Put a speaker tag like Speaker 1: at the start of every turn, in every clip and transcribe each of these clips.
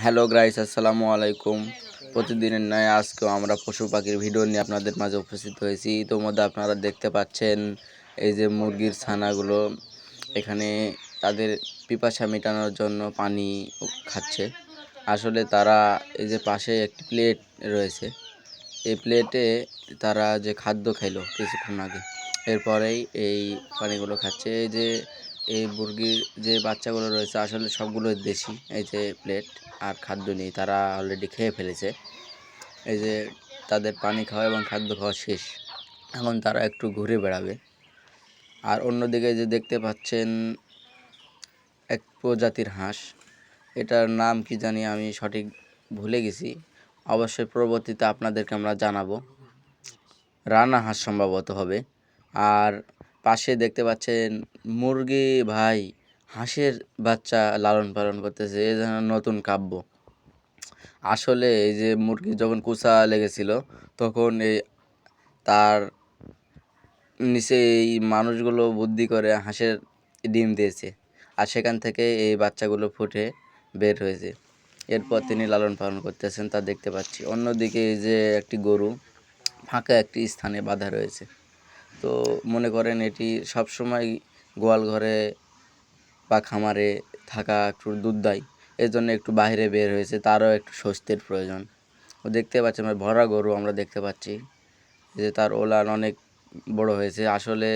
Speaker 1: Hello গ্রাইস আসসালামু আলাইকুম। প্রতিদিনের ন্যায় আজকেও আমরা পশু পাখির ভিডিও নিয়ে আপনাদের মাঝে উপস্থিত হয়েছি। ইতোমধ্যে আপনারা দেখতে পাচ্ছেন এই যে মুরগির ছানাগুলো, এখানে তাদের পিপাসা মেটানোর জন্য পানি খাচ্ছে। আসলে তারা এই যে পাশে একটি প্লেট রয়েছে। এই প্লেটে তারা যে খাদ্য খাইলো কিছুক্ষণ আগে, এরপরেই এই পানিগুলো খাচ্ছে। এই যে এই মুরগির যে বাচ্চাগুলো রয়েছে, আসলে সবগুলো দেশি, এই যে প্লেট আর খাদ্য নেই, তারা অলরেডি খেয়ে ফেলেছে। এই যে তাদের পানি খাওয়া এবং খাদ্য খাওয়া শেষ। এখন তারা একটু ঘুরে বেড়াবে। আর অন্যদিকে যে দেখতে পাচ্ছেন এক প্রজাতির হাঁস, এটার নাম কি জানি আমি সঠিক ভুলে গেছি। অবশ্যই পরবর্তীতে আপনাদেরকে আমরা জানাব। রানা হাঁস সম্ভবত হবে। আর পাশে দেখতে পাচ্ছেন মুরগি ভাই। হাঁসের বাচ্চা লালন পালন করতেছে এ যেন নতুন কাব্য। আসলে এই যে মুরগি যখন কুচা লেগেছিল, তখন এই তার নিচে এই মানুষগুলো বুদ্ধি করে হাঁসের ডিম দিয়েছে আর সেখান থেকে এই বাচ্চাগুলো ফুটে বের হয়েছে। এরপর তিনি লালন পালন করতেছেন, তা দেখতে পাচ্ছি। অন্যদিকে এই যে একটি গরু, ফাঁকা একটি স্থানে বাঁধা রয়েছে। তো মনে করেন এটি সবসময় গোয়াল ঘরে বা খামারে থাকা একটু দুধ দেয়, এর জন্য একটু বাইরে বের হয়েছে, তারও একটু স্বস্তির প্রয়োজন। ও দেখতে পাচ্ছি, আমরা ভরা গরু আমরা দেখতে পাচ্ছি যে তার ওলান অনেক বড় হয়েছে। আসলে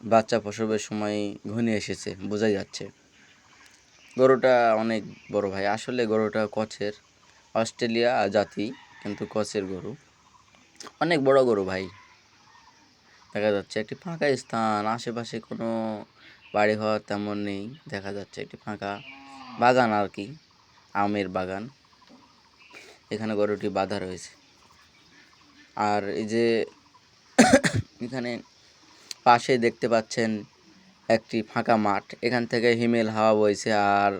Speaker 1: বাচ্চা প্রসবের সময় ঘনিয়ে এসেছে, বোঝাই যাচ্ছে। গরুটা অনেক বড় ভাই, আসলে গরুটা কচের, অস্ট্রেলিয়া জাতি, কিন্তু কচের গরু। অনেক বড় গরু ভাই। দেখা যাচ্ছে একটি ফাঁকা স্থান, আশেপাশে কোনো বাড়ি ঘর তেমন নেই, দেখা যাচ্ছে একটি ফাঁকা বাগান আর কি, আমের বাগান। এখানে গরুটি বাঁধা রয়েছে। আর এই যে এখানে পাশে দেখতে পাচ্ছেন একটি ফাঁকা মাঠ, এখান থেকে হিমেল হাওয়া বইছে আর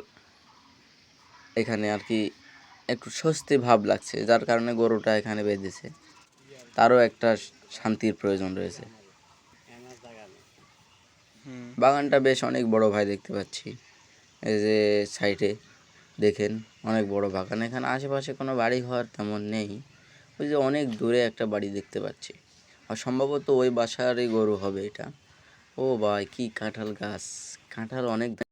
Speaker 1: এখানে আর কি একটু স্বস্তি ভাব লাগছে, যার কারণে গরুটা এখানে বেঁধেছে। তারও একটা শান্তির প্রয়োজন রয়েছে। বাগানটা বেশ অনেক বড় ভাই দেখতে পাচ্ছি। এই যে সাইডে দেখেন অনেক বড় বাগান। এখানে আশেপাশে কোনো বাড়ি ঘর তেমন নেই। ওই যে অনেক দূরে একটা বাড়ি দেখতে পাচ্ছি। আর সম্ভবত ওই বাসারই গরু হবে এটা। ও ভাই, কি কাঁঠাল গাছ। কাঁঠাল অনেক